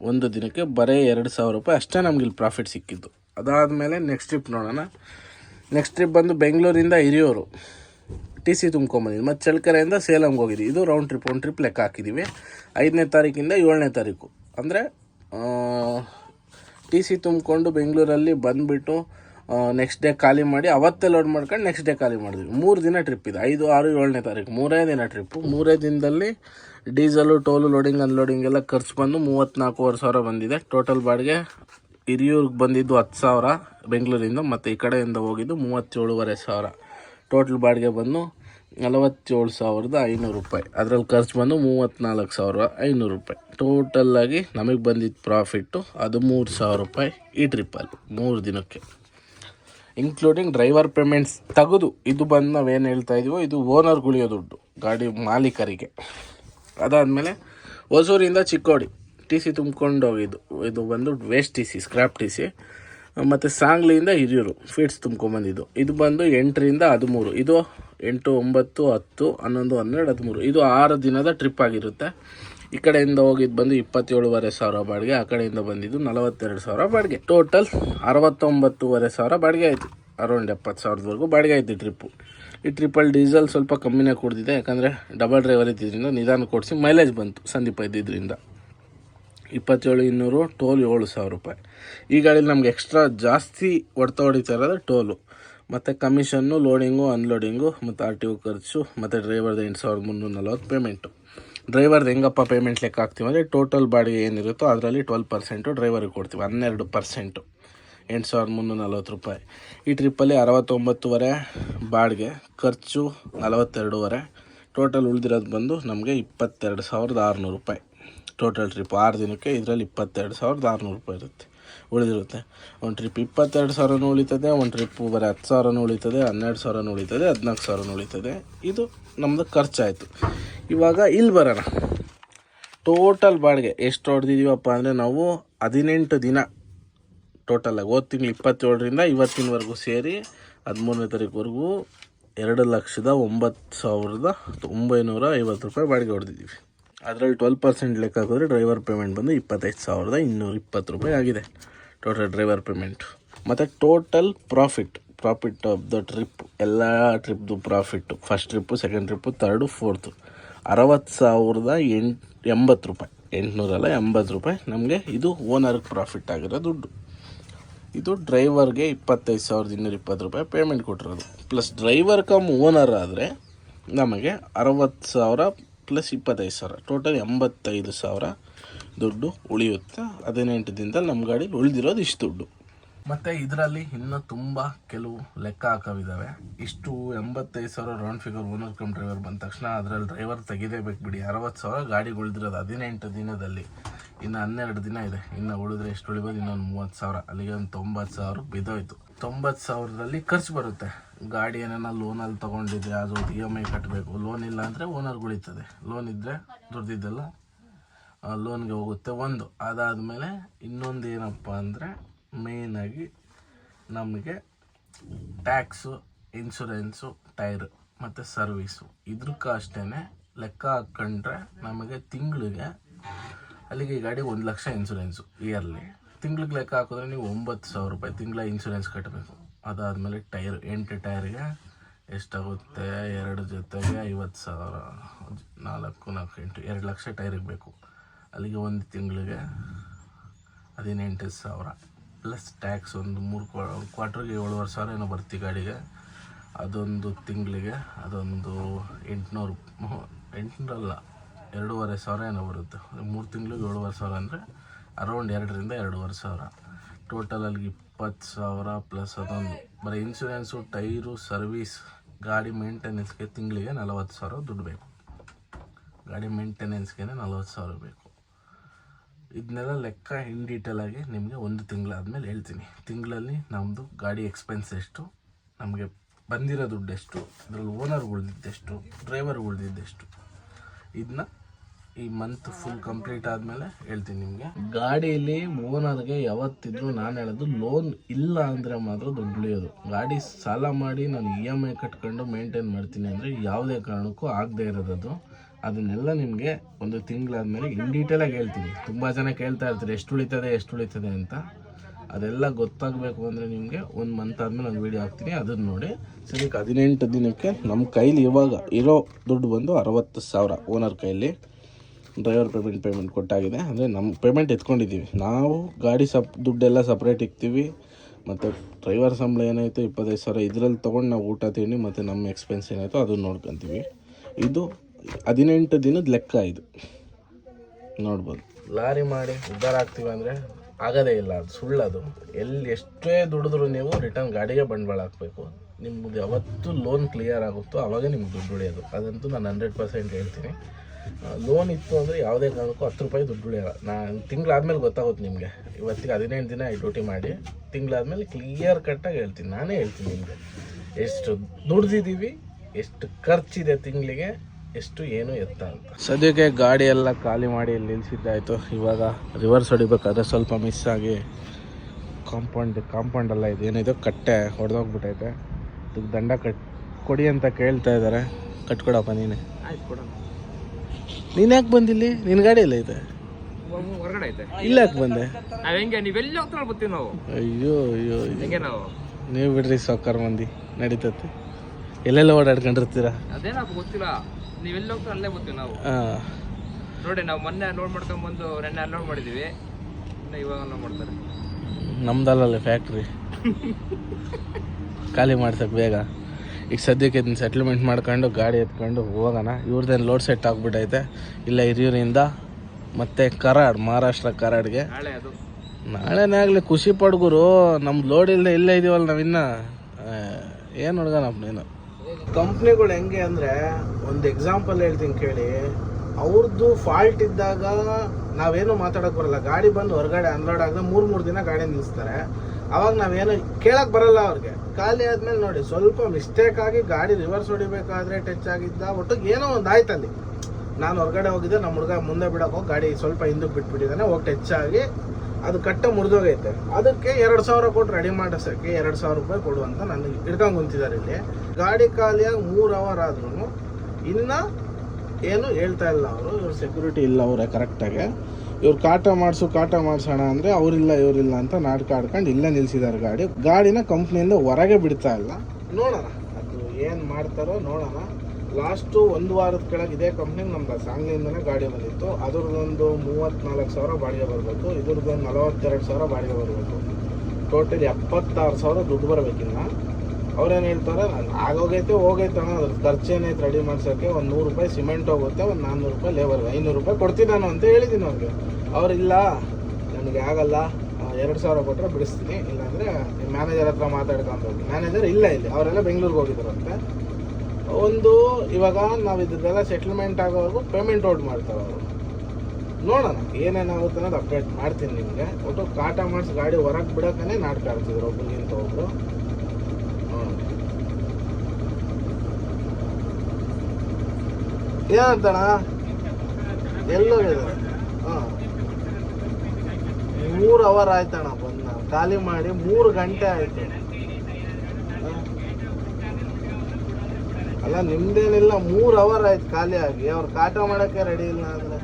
ಒಂದು ದಿನಕ್ಕೆ ಬರೀ ಎರಡು ಸಾವಿರ ರೂಪಾಯಿ ಅಷ್ಟೇ ನಮ್ಗೆ ಇಲ್ಲಿ ಪ್ರಾಫಿಟ್ ಸಿಕ್ಕಿದ್ದು. ಅದಾದಮೇಲೆ ನೆಕ್ಸ್ಟ್ ಟ್ರಿಪ್ ನೋಡೋಣ. ನೆಕ್ಸ್ಟ್ ಟ್ರಿಪ್ ಬಂದು ಬೆಂಗಳೂರಿಂದ ಹಿರಿಯೂರು. ಟಿ ಸಿ ತುಂಬ್ಕೊಂಬಂದಿದ್ವಿ ಮತ್ತು ಚಳ್ಳಕೆರೆಯಿಂದ ಸೇಲಂಗೆ ಹೋಗಿದ್ವಿ. ಇದು ರೌಂಡ್ ಟ್ರಿಪ್ ಒಂದು ಟ್ರಿಪ್ ಲೆಕ್ಕ ಹಾಕಿದ್ದೀವಿ ಐದನೇ ತಾರೀಕಿಂದ ಏಳನೇ ತಾರೀಕು. ಅಂದರೆ ಟಿ ಸಿ ತುಂಬಿಕೊಂಡು ಬೆಂಗಳೂರಲ್ಲಿ ಬಂದುಬಿಟ್ಟು ನೆಕ್ಸ್ಟ್ ಡೇ ಖಾಲಿ ಮಾಡಿ, ಅವತ್ತೇ ಲೋಡ್ ಮಾಡ್ಕೊಂಡು ನೆಕ್ಸ್ಟ್ ಡೇ ಖಾಲಿ ಮಾಡಿದ್ವಿ. ಮೂರು ದಿನ ಟ್ರಿಪ್ ಇದೆ. ಐದು, ಆರು, ಏಳನೇ ತಾರೀಕು. ಮೂರೇ ದಿನ ಟ್ರಿಪ್ಪು ಮೂರೇ ದಿನದಲ್ಲಿ ಡೀಸಲು ಟೋಲು ಲೋಡಿಂಗ್ ಅನ್ಲೋಡಿಂಗ್ ಎಲ್ಲ ಖರ್ಚು ಬಂದು ಮೂವತ್ತ್ನಾಲ್ಕೂವರೆ ಸಾವಿರ ಬಂದಿದೆ. ಟೋಟಲ್ ಬಾಡಿಗೆ ಹಿರಿಯೂರಿಗೆ ಬಂದಿದ್ದು ಹತ್ತು ಸಾವಿರ, ಬೆಂಗಳೂರಿಂದ, ಮತ್ತು ಈ ಕಡೆಯಿಂದ ಹೋಗಿದ್ದು ಮೂವತ್ತೇಳುವರೆ ಸಾವಿರ. ಟೋಟಲ್ ಬಾಡಿಗೆ ಬಂದು ನಲವತ್ತೇಳು ಸಾವಿರದ ಐನೂರು ರೂಪಾಯಿ. ಅದರಲ್ಲಿ ಖರ್ಚು ಬಂದು ಮೂವತ್ತ್ನಾಲ್ಕು ಸಾವಿರ ಐನೂರು ರೂಪಾಯಿ. ಟೋಟಲ್ಲಾಗಿ ನಮಗೆ ಬಂದಿದ್ದ ಪ್ರಾಫಿಟ್ಟು ಅದು ಮೂರು ಸಾವಿರ ರೂಪಾಯಿ ಈ ಟ್ರಿಪ್ಪಲ್ಲಿ ಮೂರು ದಿನಕ್ಕೆ. ಇನ್ಕ್ಲೂಡಿಂಗ್ ಡ್ರೈವರ್ ಪೇಮೆಂಟ್ಸ್ ತೆಗೆದು ಇದು ಬಂದು ನಾವೇನು ಹೇಳ್ತಾ ಇದೀವೋ, ಇದು ಓನರ್ ಉಳಿಯೋ ದುಡ್ಡು, ಗಾಡಿ ಮಾಲೀಕರಿಗೆ. ಅದಾದಮೇಲೆ ಹೊಸೂರಿಂದ ಚಿಕ್ಕೋಡಿ ಟಿ ಸಿ ತುಂಬ್ಕೊಂಡು ಹೋಗಿದ್ದು. ಇದು ಬಂದು waste T C scrap T C ಮತ್ತು ಸಾಂಗ್ಲಿಯಿಂದ ಹಿರಿಯೂರು ಫೀಟ್ಸ್ ತುಂಬ್ಕೊಂಬಂದಿದ್ದು. ಇದು ಬಂದು ಎಂಟರಿಂದ ಹದಿಮೂರು, ಇದು ಎಂಟು, ಒಂಬತ್ತು, ಹತ್ತು, ಹನ್ನೊಂದು, ಹನ್ನೆರಡು, ಹದಿಮೂರು. ಇದು ಆರು ದಿನದ ಟ್ರಿಪ್ ಆಗಿರುತ್ತೆ. ಈ ಕಡೆಯಿಂದ ಹೋಗಿದ್ದು ಬಂದು ಇಪ್ಪತ್ತೇಳುವರೆ ಸಾವಿರ ಬಾಡಿಗೆ, ಆ ಕಡೆಯಿಂದ ಬಂದಿದ್ದು ನಲವತ್ತೆರಡು ಸಾವಿರ ಬಾಡಿಗೆ. ಟೋಟಲ್ ಅರವತ್ತೊಂಬತ್ತುವರೆ ಸಾವಿರ ಬಾಡಿಗೆ ಆಯಿತು. ಅರೌಂಡ್ ಎಪ್ಪತ್ತು ಸಾವಿರದವರೆಗೂ ಬಾಡಿಗೆ ಆಯಿತು ಟ್ರಿಪ್ಪು ಈ ಟ್ರಿಪ್ಪಲ್ಲಿ ಡೀಸೆಲ್ ಸ್ವಲ್ಪ ಕಮ್ಮಿನೇ ಕೊಡ್ತಿದೆ ಯಾಕಂದರೆ ಡಬಲ್ ಡ್ರೈವರ್ ಇದ್ದಿದ್ದರಿಂದ ನಿಧಾನ ಕೊಡಿಸಿ ಮೈಲೇಜ್ ಬಂತು, ಸಂದೀಪ ಇದ್ದಿದ್ದರಿಂದ ಇಪ್ಪತ್ತೇಳು ಇನ್ನೂರು, ಟೋಲ್ ಏಳು ಸಾವಿರ ರೂಪಾಯಿ. ಈ ಗಾಡೀಲಿ ನಮ್ಗೆ ಎಕ್ಸ್ಟ್ರಾ ಜಾಸ್ತಿ ಹೊಡೆತ ಹೊಡಿತಾ ಇರೋದು ಟೋಲು. ಮತ್ತು ಕಮಿಷನ್ನು ಲೋಡಿಂಗು ಅನ್ಲೋಡಿಂಗು ಮತ್ತು ಆರ್ ಟಿ ಒ ಖರ್ಚು, ಮತ್ತು ಡ್ರೈವರ್ದು ಎಂಟು ಸಾವಿರದ ಮುನ್ನೂರ ನಲ್ವತ್ತು ಪೇಮೆಂಟು ಡ್ರೈವರ್ದು ಹೆಂಗಪ್ಪ ಪೇಮೆಂಟ್ ಲೆಕ್ಕ ಹಾಕ್ತೀವಿ ಅಂದರೆ ಟೋಟಲ್ ಬಾಡಿಗೆ ಏನಿರುತ್ತೋ ಅದರಲ್ಲಿ ಟ್ವೆಲ್ ಪರ್ಸೆಂಟು ಡ್ರೈವರಿಗೆ ಕೊಡ್ತೀವಿ, ಹನ್ನೆರಡು ಪರ್ಸೆಂಟು ಎಂಟು ಸಾವಿರದ ಮುನ್ನೂರ ನಲ್ವತ್ತು ರೂಪಾಯಿ. ಈ ಟ್ರಿಪ್ಪಲ್ಲಿ ಅರವತ್ತೊಂಬತ್ತುವರೆ ಬಾಡಿಗೆ, ಖರ್ಚು ನಲವತ್ತೆರಡೂವರೆ. ಟೋಟಲ್ ಉಳಿದಿರೋದು ಬಂದು ನಮಗೆ ಇಪ್ಪತ್ತೆರಡು ಸಾವಿರದ ಆರುನೂರು ರೂಪಾಯಿ. ಟೋಟಲ್ ಟ್ರಿಪ್ ಆರು ದಿನಕ್ಕೆ ಇದರಲ್ಲಿ ಇಪ್ಪತ್ತೆರಡು ಸಾವಿರದ ಆರುನೂರು ರೂಪಾಯಿ ಇರುತ್ತೆ. ಉಳಿದಿರುತ್ತೆ. ಒಂದು ಟ್ರಿಪ್ ಇಪ್ಪತ್ತೆರಡು ಸಾವಿರನೂ ಉಳಿತದೆ, ಒಂದು ಟ್ರಿಪ್ಪು ಬರೀ ಹತ್ತು ಸಾವಿರನೂ ಉಳಿತದೆ, ಹನ್ನೆರಡು ಸಾವಿರನೂ ಉಳಿತದೆ, ಹದಿನಾಲ್ಕು ಸಾವಿರನೂ ಉಳಿತದೆ. ಇದು ನಮ್ಮದು ಖರ್ಚಾಯಿತು. ಇವಾಗ ಇಲ್ಲಿ ಬರೋಣ. ಟೋಟಲ್ ಬಾಡಿಗೆ ಎಷ್ಟು ಹೊಡೆದಿದ್ದೀವಪ್ಪ ಅಂದರೆ ನಾವು ಹದಿನೆಂಟು ದಿನ ಟೋಟಲಾಗಿ ಹೋದ ತಿಂಗಳು ಇಪ್ಪತ್ತೇಳರಿಂದ ಇವತ್ತಿನವರೆಗೂ ಸೇರಿ ಹದಿಮೂರನೇ ತಾರೀಕುವರೆಗೂ ಎರಡು ಲಕ್ಷದ ಒಂಬತ್ತು ಸಾವಿರದ ಒಂಬೈನೂರ ಐವತ್ತು ರೂಪಾಯಿ ಬಾಡಿಗೆ ಹೊಡೆದಿದ್ದೀವಿ ಅದರಲ್ಲಿ ಟ್ವೆಲ್ ಪರ್ಸೆಂಟ್ ಲೆಕ್ಕ ಹಾಕಿದ್ರೆ ಡ್ರೈವರ್ ಪೇಮೆಂಟ್ ಬಂದು ಇಪ್ಪತ್ತೈದು ಸಾವಿರದ ಇನ್ನೂರ ಇಪ್ಪತ್ತು ರೂಪಾಯಿ ಆಗಿದೆ. ಟೋಟಲ್ ಡ್ರೈವರ್ ಪೇಮೆಂಟ್ ಮತ್ತು total profit profit of the trip ಎಲ್ಲ ಟ್ರಿಪ್ದು profit first trip second trip third fourth ಅರವತ್ತು ಸಾವಿರದ ಎಂಟು, ಎಂಬತ್ತು ರೂಪಾಯಿ. ಎಂಟುನೂರಲ್ಲ ಎಂಬತ್ತು ರೂಪಾಯಿ. ನಮಗೆ ಇದು ಓನರ್ಗೆ ಪ್ರಾಫಿಟ್ ಆಗಿರೋ ದುಡ್ಡು. ಇದು ಡ್ರೈವರ್ಗೆ ಇಪ್ಪತ್ತೈದು ಸಾವಿರದ ಇನ್ನೂರ ಇಪ್ಪತ್ತು ರೂಪಾಯಿ ಪೇಮೆಂಟ್ ಕೊಟ್ಟಿರೋದು. ಪ್ಲಸ್ ಡ್ರೈವರ್ ಕಮ್ ಓನರ್ ಆದರೆ ನಮಗೆ ಅರವತ್ತು ಸಾವಿರ ಪ್ಲಸ್ ಇಪ್ಪತ್ತೈದು ಸಾವಿರ. ಟೋಟಲ್ ಎಂಬತ್ತೈದು ಸಾವಿರ ದುಡ್ಡು ಉಳಿಯುತ್ತೆ. ಹದಿನೆಂಟು ದಿನದಲ್ಲಿ ನಮ್ಮ ಗಾಡೀಲಿ ಉಳಿದಿರೋದು ಇಷ್ಟು ದುಡ್ಡು. ಮತ್ತು ಇದರಲ್ಲಿ ಇನ್ನೂ ತುಂಬ ಕೆಲವು ಲೆಕ್ಕ ಹಾಕವಿದ್ದಾವೆ ಇಷ್ಟು ಎಂಬತ್ತೈದು ಸಾವಿರ round figure owner cum driver ಬಂದ ತಕ್ಷಣ ಅದರಲ್ಲಿ ಡ್ರೈವರ್ ತೆಗಿಲೇಬೇಕು ಬಿಡಿ. ಅರವತ್ತು ಸಾವಿರ ಗಾಡಿ ಉಳಿದಿರೋದು ಹದಿನೆಂಟು ದಿನದಲ್ಲಿ. ಇನ್ನು ಹನ್ನೆರಡು ದಿನ ಇದೆ. ಇನ್ನು ಉಳಿದ್ರೆ ಎಷ್ಟು ಉಳಿಬೋದು? ಇನ್ನೊಂದು ಮೂವತ್ತು ಸಾವಿರ. ಅಲ್ಲಿಗೆ ಒಂದು ತೊಂಬತ್ತು ಸಾವಿರ ಬಿದ್ದೋಯ್ತು. ತೊಂಬತ್ತು ಸಾವಿರದಲ್ಲಿ ಖರ್ಚು ಬರುತ್ತೆ. ಗಾಡಿ ಏನೇನ ಲೋನಲ್ಲಿ ತೊಗೊಂಡಿದ್ರೆ ಅದು ಇ ಎಂ ಐ ಕಟ್ಟಬೇಕು ಲೋನ್ ಇಲ್ಲ ಅಂದರೆ ಓನರ್ ಉಳಿತದೆ. ಲೋನ್ ಇದ್ದರೆ ದುಡ್ದಿದ್ದೆಲ್ಲ ಲೋನ್ಗೆ ಹೋಗುತ್ತೆ ಒಂದು. ಅದಾದಮೇಲೆ ಇನ್ನೊಂದು ಏನಪ್ಪ ಅಂದರೆ ಮೇಯ್ನಾಗಿ ನಮಗೆ ಟ್ಯಾಕ್ಸು ಇನ್ಶೂರೆನ್ಸು ಟೈರ್ ಮತ್ತು ಸರ್ವೀಸು ಇದ್ರಕ್ಕೂ ಅಷ್ಟೇ ಲೆಕ್ಕ ಹಾಕ್ಕೊಂಡ್ರೆ ನಮಗೆ ತಿಂಗಳಿಗೆ ಅಲ್ಲಿಗೆ ಗಾಡಿ ಒಂದು ಲಕ್ಷ ಇನ್ಸುರೆನ್ಸು ಇಯರ್ಲಿ ತಿಂಗ್ಳಿಗೆ ಲೆಕ್ಕ ಹಾಕಿದ್ರೆ ನೀವು ಒಂಬತ್ತು ಸಾವಿರ ರೂಪಾಯಿ ತಿಂಗಳ ಇನ್ಸೂರೆನ್ಸ್ ಕಟ್ಟಬೇಕು ಅದಾದಮೇಲೆ ಟೈರ್, ಎಂಟು ಟೈರ್ಗೆ ಎಷ್ಟಾಗುತ್ತೆ? ಎರಡು ಜೊತೆಗೆ ಐವತ್ತು ಸಾವಿರ. ನಾಲ್ಕು ನಾಲ್ಕು, ಎಂಟು, ಎರಡು ಲಕ್ಷ ಟೈರಿಗೆ ಬೇಕು. ಅಲ್ಲಿಗೆ ಒಂದು ತಿಂಗಳಿಗೆ ಹದಿನೆಂಟು ಸಾವಿರ. ಪ್ಲಸ್ ಟ್ಯಾಕ್ಸ್ ಒಂದು ಮೂರು ಕ್ವಾರ್ಟ್ರಿಗೆ ಏಳುವರೆ ಸಾವಿರ ಏನೋ ಬರ್ತಿ ಗಾಡಿಗೆ. ಅದೊಂದು ತಿಂಗಳಿಗೆ ಅದೊಂದು ಎಂಟುನೂರು ಎಂಟುನೂರಲ್ಲ, ಎರಡೂವರೆ ಸಾವಿರ ಏನೋ ಬರುತ್ತೆ. ಮೂರು ತಿಂಗಳಿಗೆ ಏಳುವರೆ ಸಾವಿರ ಅಂದರೆ ಅರೌಂಡ್ ಎರಡರಿಂದ ಎರಡೂವರೆ ಸಾವಿರ. ಟೋಟಲ್ ಅಲ್ಲಿಗೆ ಇಪ್ಪತ್ತು ಸಾವಿರ ಪ್ಲಸ್ ಅದೊಂದು. ಬರೀ ಇನ್ಶೂರೆನ್ಸು ಟೈರು ಸರ್ವೀಸ್ ಗಾಡಿ ಮೇಂಟೆನೆನ್ಸ್ಗೆ ತಿಂಗಳಿಗೆ ನಲವತ್ತು ಸಾವಿರ ದುಡ್ಡು ಬೇಕು. ಗಾಡಿ ಮೇಂಟೆನೆನ್ಸ್ಗೆ ನಲವತ್ತು ಸಾವಿರ ಬೇಕು. ಇದನ್ನೆಲ್ಲ ಲೆಕ್ಕ ಇನ್ ಡೀಟೇಲಾಗಿ ನಿಮಗೆ ಒಂದು ತಿಂಗಳಾದಮೇಲೆ ಹೇಳ್ತೀನಿ. ತಿಂಗಳಲ್ಲಿ ನಮ್ಮದು ಗಾಡಿ ಎಕ್ಸ್ಪೆನ್ಸ್ ಎಷ್ಟು, ನಮಗೆ ಬಂದಿರೋ ದುಡ್ಡು ಎಷ್ಟು ಅದರಲ್ಲಿ ಓನರ್ ಉಳ್ದಿದ್ದೆಷ್ಟು ಡ್ರೈವರ್ ಉಳ್ದಿದ್ದೆಷ್ಟು. ಇದನ್ನ ಈ ಮಂತ್ ಫುಲ್ ಕಂಪ್ಲೀಟ್ ಆದಮೇಲೆ ಹೇಳ್ತೀನಿ ನಿಮಗೆ. ಗಾಡಿಯಲ್ಲಿ ಓನರ್ಗೆ ಯಾವತ್ತಿದ್ರು ನಾನು ಹೇಳೋದು ಲೋನ್ ಇಲ್ಲ ಅಂದರೆ ಮಾತ್ರ ದುಡ್ಡು ಗಾಡಿ ಸಾಲ ಮಾಡಿ ನಾನು ಇ ಎಂ ಐ ಕಟ್ಕೊಂಡು ಮೇಂಟೈನ್ ಮಾಡ್ತೀನಿ ಅಂದರೆ ಯಾವುದೇ ಕಾರಣಕ್ಕೂ ಆಗದೆ ಇರೋದದು. ಅದನ್ನೆಲ್ಲ ನಿಮಗೆ ಒಂದು ತಿಂಗಳಾದ್ಮೇಲೆ ಇನ್ ಡೀಟೇಲಾಗಿ ಹೇಳ್ತೀನಿ. ತುಂಬ ಜನ ಕೇಳ್ತಾ ಇರ್ತಾರೆ, ಎಷ್ಟು ಉಳಿತದೆ ಎಷ್ಟು ಉಳಿತದೆ ಅಂತ. ಅದೆಲ್ಲ ಗೊತ್ತಾಗಬೇಕು ಅಂದರೆ ನಿಮಗೆ ಒಂದು ಮಂತ್ ಆದಮೇಲೆ ಒಂದು ವೀಡಿಯೋ ಹಾಕ್ತೀನಿ. ಅದನ್ನು ನೋಡಿ ಸರಿ ಹದಿನೆಂಟು ದಿನಕ್ಕೆ ನಮ್ಮ ಕೈಲಿ ಇವಾಗ ಇರೋ ದುಡ್ಡು ಬಂದು ಅರವತ್ತು ಸಾವಿರ ಓನರ್ ಕೈಲಿ. ಡ್ರೈವರ್ ಪೇಮೆಂಟ್ ಪೇಮೆಂಟ್ ಕೊಟ್ಟಾಗಿದೆ. ಅಂದರೆ ನಮ್ಮ ಪೇಮೆಂಟ್ ಎತ್ಕೊಂಡಿದ್ದೀವಿ. ನಾವು ಗಾಡಿ ಸಪ್, ದುಡ್ಡೆಲ್ಲ ಸಪ್ರೇಟ್ ಇಕ್ತೀವಿ. ಮತ್ತು ಡ್ರೈವರ್ ಸಂಬಳ ಏನಾಯಿತು ಇಪ್ಪತ್ತೈದು ಸಾವಿರ ಇದರಲ್ಲಿ ತೊಗೊಂಡು ನಾವು ಊಟ ತಿಂಡಿ ಮತ್ತು ನಮ್ಮ ಎಕ್ಸ್ಪೆನ್ಸ್ ಏನಾಯಿತು ಅದನ್ನು ನೋಡ್ಕೊತೀವಿ. ಇದು ಹದಿನೆಂಟು ದಿನದ ಲೆಕ್ಕ ಇದು. ನೋಡ್ಬೋದು. ಲಾರಿ ಮಾಡಿ ಉದ್ದಾರ ಆಗ್ತೀವಿ ಅಂದರೆ ಆಗೋದೇ ಇಲ್ಲ. ಅದು ಸುಳ್ಳದು. ಎಲ್ಲಿ ಎಷ್ಟೇ ದುಡಿದ್ರು ನೀವು ರಿಟರ್ನ್ ಗಾಡಿಗೆ ಬಂಡವಾಳ ಹಾಕಬೇಕು. ನಿಮ್ಮದು ಯಾವತ್ತೂ ಲೋನ್ ಕ್ಲಿಯರ್ ಆಗುತ್ತೋ ಅವಾಗ ನಿಮ್ಗೆ ದುಡ್ಡು ಉಳಿಯೋದು. ಅದಂತೂ ನಾನು ಹಂಡ್ರೆಡ್ ಪರ್ಸೆಂಟ್ ಹೇಳ್ತೀನಿ. ಲೋನ್ ಇತ್ತು ಅಂದರೆ ಯಾವುದೇ ಕಾರಣಕ್ಕೂ ಹತ್ತು ರೂಪಾಯಿ ದುಡ್ಡು ಉಳಿಯೋಲ್ಲ. ನಾನು ತಿಂಗಳಾದ್ಮೇಲೆ ಗೊತ್ತಾಗುತ್ತೆ ನಿಮಗೆ. ಇವತ್ತಿಗೆ ಹದಿನೆಂಟು ದಿನ ಈ ಡ್ಯೂಟಿ ಮಾಡಿ ತಿಂಗಳಾದ್ಮೇಲೆ ಕ್ಲಿಯರ್ ಕಟ್ಟಾಗಿ ಹೇಳ್ತೀನಿ. ನಾನೇ ಹೇಳ್ತೀನಿ ನಿಮಗೆ. ಎಷ್ಟು ದುಡ್ದಿದ್ದೀವಿ ಎಷ್ಟು ಖರ್ಚಿದೆ ತಿಂಗಳಿಗೆ ಎಷ್ಟು ಏನು ಎತ್ತ ಅಂತ. ಸದ್ಯಕ್ಕೆ ಗಾಡಿ ಎಲ್ಲ ಖಾಲಿ ಮಾಡಿ ಇಲ್ಲಿ ನಿಲ್ಸಿದ್ದಾಯ್ತು. ಇವಾಗ ರಿವರ್ಸ್ ಹೊಡಿಬೇಕಾದ್ರೆ ಸ್ವಲ್ಪ ಮಿಸ್ ಆಗಿ ಕಾಂಪೌಂಡ್ ಕಾಂಪೌಂಡ್ ಎಲ್ಲ ಇದೆ. ಏನಿದೆ? ಕಟ್ಟೆ ಹೊಡೆದೋಗ್ಬಿಟ್ಟೈತೆ ಇದಕ್ಕೆ ದಂಡ ಕಟ್ ಕೊಡಿ ಅಂತ ಕೇಳ್ತಾ ಇದ್ದಾರೆ. ಕಟ್ಕೊಡಪ್ಪ ನೀನೆ.
ಆಯ್ತು ಕೊಡೋಣ
ನೀನು ಯಾಕೆ ಬಂದಿಲ್ಲಿ? ನಿನ್ನ ಗಾಡಿ ಎಲ್ಲ ಐತೆ?
ಹೊರಗಡೆ ಐತೆ.
ಇಲ್ಲ ಯಾಕೆ ಬಂದೆ?
ನಾವ್ ಹೆಂಗೆ ನೀವೆಲ್ಲಿ ಹೋಗ್ತಾರ ಬರ್ತೀವಿ ನಾವು.
ಅಯ್ಯೋ ಅಯ್ಯೋ ಅಯ್ಯೋ.
ಹೆಂಗೆ ನಾವು?
ನೀವು ಬಿಡ್ರಿ ಸಾವ್ಕಾರ ಮಂದಿ ನಡೀತೈತಿ. ಎಲ್ಲೆಲ್ಲ ಓಡಾಡ್ಕೊಂಡಿರ್ತೀರ?
ಅದೇನಪ್ಪ ಗೊತ್ತಿಲ್ಲ. ನೀವೆಲ್ಲಿ ಹೋಗ್ತಾರ ಅಲ್ಲೇ ಬರ್ತೀವಿ ನಾವು.
ಹಾಂ.
ನೋಡಿ ನಾವು ಮೊನ್ನೆ ಲೋಡ್ ಮಾಡ್ಕೊಂಡ್ ಬಂದು ನೆನ್ನೆ ಅನ್ಲೋಡ್ ಮಾಡಿದೀವಿ. ಇನ್ನು ಇವಾಗ ಅನ್ಲೋಡ್ ಮಾಡ್ತಾರೆ.
ನಮ್ದಲ್ಲ ಫ್ಯಾಕ್ಟ್ರಿ ಖಾಲಿ ಮಾಡ್ಸಕ್ ಬೇಗ. ಈಗ ಸದ್ಯಕ್ಕೆ ಇದನ್ನ ಸೆಟ್ಲ್ಮೆಂಟ್ ಮಾಡ್ಕೊಂಡು ಗಾಡಿ ಎತ್ಕೊಂಡು ಹೋಗೋಣ. ಇವ್ರದ್ದೇನು ಲೋಡ್ ಸೆಟ್ ಆಗ್ಬಿಟ್ಟೈತೆ ಇಲ್ಲ ಹಿರಿಯೂರಿಂದ ಮತ್ತೆ ಕರಾಡ್ ಮಹಾರಾಷ್ಟ್ರ ಕರಾಡ್ಗೆ. ನಾಳೆನೇ ಆಗಲಿ ಖುಷಿ ಪಡ್ಗುರು ನಮ್ದು ಲೋಡ್ ಇಲ್ಲದೆ ಇಲ್ಲೇ ಇದೀವಲ್ಲ ನಾವಿನ್ನ ಏನು ಹುಡ್ಗನಪ್ಪ ನೀನು? ಕಂಪ್ನಿಗಳು ಹೆಂಗೆ ಅಂದರೆ ಒಂದು ಎಕ್ಸಾಂಪಲ್ ಹೇಳ್ತೀನಿ ಕೇಳಿ. ಅವ್ರದ್ದು ಫಾಲ್ಟ್ ಇದ್ದಾಗ ನಾವೇನು ಮಾತಾಡೋಕೆ ಬರಲ್ಲ. ಗಾಡಿ ಬಂದು ಹೊರಗಡೆ ಅನ್ಲೋಡ್ ಆಗದೆ ಮೂರು ಮೂರು ದಿನ ಗಾಡಿ ನಿಲ್ಲಿಸ್ತಾರೆ ಅವಾಗ ನಾವೇನು ಕೇಳಕ್ ಬರಲ್ಲ ಅವ್ರಿಗೆ. ಖಾಲಿ ಆದ್ಮೇಲೆ ನೋಡಿ, ಸ್ವಲ್ಪ ಮಿಸ್ಟೇಕ್ ಆಗಿ ಗಾಡಿ ರಿವರ್ಸ್ ಹೊಡಿಬೇಕಾದ್ರೆ ಟಚ್ ಆಗಿದ್ದ ಒಟ್ಟು ಏನೋ ಒಂದು ಆಯ್ತಲ್ಲಿ ನಾನು ಹೊರಗಡೆ ಹೋಗಿದ್ದೆ, ನಮ್ಮ ಹುಡುಗ ಮುಂದೆ ಬಿಡಕ್ಕೆ ಹೋಗಿ ಗಾಡಿ ಸ್ವಲ್ಪ ಹಿಂದಕ್ಕೆ ಬಿಟ್ಬಿಟ್ಟಿದ್ದಾನೆ ಹೋಗಿ ಟಚ್ ಆಗಿ ಅದು ಕಟ್ಟ ಮುರಿದೋಗೈತೆ. ಅದಕ್ಕೆ ಎರಡು ಸಾವಿರ ಕೊಟ್ಟು ರೆಡಿ ಮಾಡಿಸೋಕ್ಕೆ ಎರಡು ಸಾವಿರ ರೂಪಾಯಿ ಕೊಡು ಅಂತ ನನಗೆ ಹಿಡ್ಕೊಂಡು ಕುಂತಿದ್ದಾರೆ ಇಲ್ಲಿ. ಗಾಡಿ ಖಾಲಿಯಾಗಿ ಮೂರು ಅವರ್ ಆದ್ರೂ ಇನ್ನ ಏನು ಹೇಳ್ತಾ ಇಲ್ಲ ಅವರು. ಇವ್ರ ಸೆಕ್ಯೂರಿಟಿ ಇಲ್ಲ ಅವರೇ ಕರೆಕ್ಟಾಗಿ ಇವ್ರು ಕಾಟ ಮಾಡಿಸು, ಕಾಟ ಮಾಡಿಸೋಣ ಅಂದರೆ ಅವರಿಲ್ಲ, ಇವರಿಲ್ಲ ಅಂತ ನಾಟಕ ಆಡ್ಕೊಂಡು ಇಲ್ಲೇ ನಿಲ್ಸಿದ್ದಾರೆ ಗಾಡಿ. ಗಾಡಿನ ಕಂಪ್ನಿಯಿಂದ ಹೊರಗೆ ಬಿಡ್ತಾ ಇಲ್ಲ. ನೋಡೋಣ. ಅದು ಏನು ಮಾಡ್ತಾರೋ ನೋಡೋಣ. ಲಾಸ್ಟು ಒಂದು ವಾರದ ಕೆಳಗೆ ಇದೇ ಕಂಪ್ನಿಗೆ ನಮ್ದು ಸಾಂಗ್ಲಿಂದನೇ ಗಾಡಿ ಬಂದಿತ್ತು. ಅದ್ರದ್ದೊಂದು ಮೂವತ್ತ್ನಾಲ್ಕು ಸಾವಿರ ಬಾಡಿಗೆ ಬರಬೇಕು. ಇದ್ರದ್ದೊಂದು ನಲವತ್ತೆರಡು ಸಾವಿರ ಬಾಡಿಗೆ ಬರಬೇಕು. ಟೋಟಲ್ ಎಪ್ಪತ್ತಾರು ಸಾವಿರ ದುಡ್ಡು ಬರಬೇಕಿನ್ನ. ಅವ್ರೇನು ಹೇಳ್ತಾರೆ ಆಗೋಗೈತೆ, ಹೋಗೈತೆ ಅಣ್ಣ. ಅದ್ರ ಖರ್ಚೇನೈತೆ ರೆಡಿ ಮಾಡ್ಸೋಕ್ಕೆ ಒಂದು ನೂರು ರೂಪಾಯಿ ಸಿಮೆಂಟ್ ಹೋಗುತ್ತೆ, ಒಂದು ನಾನ್ನೂರು ರೂಪಾಯಿ ಲೇಬರ್ ಐನೂರು ರೂಪಾಯಿ ಕೊಡ್ತೀನಿ ನಾನು ಅಂತ ಹೇಳಿದ್ದೀನಿ ಅವ್ರಿಗೆ. ಅವರಿಲ್ಲ, ನನಗೆ ಆಗಲ್ಲ ಎರಡು ಸಾವಿರ ಕೊಟ್ಟರೆ ಬಿಡಿಸ್ತೀನಿ, ಇಲ್ಲಾಂದರೆ ಮ್ಯಾನೇಜರ್ ಹತ್ರ ಮಾತಾಡ್ಕೊಂಡು ಹೋಗಿ. ಮ್ಯಾನೇಜರ್ ಇಲ್ಲ ಇಲ್ಲಿ, ಅವರೆಲ್ಲ ಬೆಂಗಳೂರಿಗೆ ಹೋಗಿದ್ದಾರಂತೆ ಒಂದು, ಇವಾಗ ನಾವು ಇದ್ರದ್ದೆಲ್ಲ ಸೆಟ್ಲ್ಮೆಂಟ್ ಆಗೋವರೆಗೂ ಪೇಮೆಂಟ್ ಔಟ್ ಮಾಡ್ತಾರೆ ಅವರು. ನೋಡೋಣ ಏನೇನಾಗುತ್ತೆ ಅನ್ನೋದು ಅಪ್ಡೇಟ್ ಮಾಡ್ತೀನಿ ನಿಮಗೆ. ಒಟ್ಟು ಕಾಟ ಮಾಡಿಸಿ ಗಾಡಿ ಹೊರಗೆ ಬಿಡೋಕ್ಕೇ ನಾಟಕ ಆಡ್ತಿದ್ರು ಒಬ್ರಿಗಿಂತ ಒಬ್ರು. ಏನಂತಣ ಎಲ್ಲೋಗಿದೆ ಹಾಂ. ಮೂರು ಅವರ್ ಆಯ್ತಣ್ಣ ಬಂದು. ಖಾಲಿ ಮಾಡಿ ಮೂರು ಗಂಟೆ ಆಯ್ತು. ಅಲ್ಲ, ನಿಮ್ದೇನಿಲ್ಲ, ಮೂರು ಅವರ್ ಆಯ್ತು ಖಾಲಿ ಆಗಿ. ಅವ್ರು ಕಾಟ ಮಾಡೋಕ್ಕೆ ರೆಡಿ ಇಲ್ಲ ಅಂದರೆ.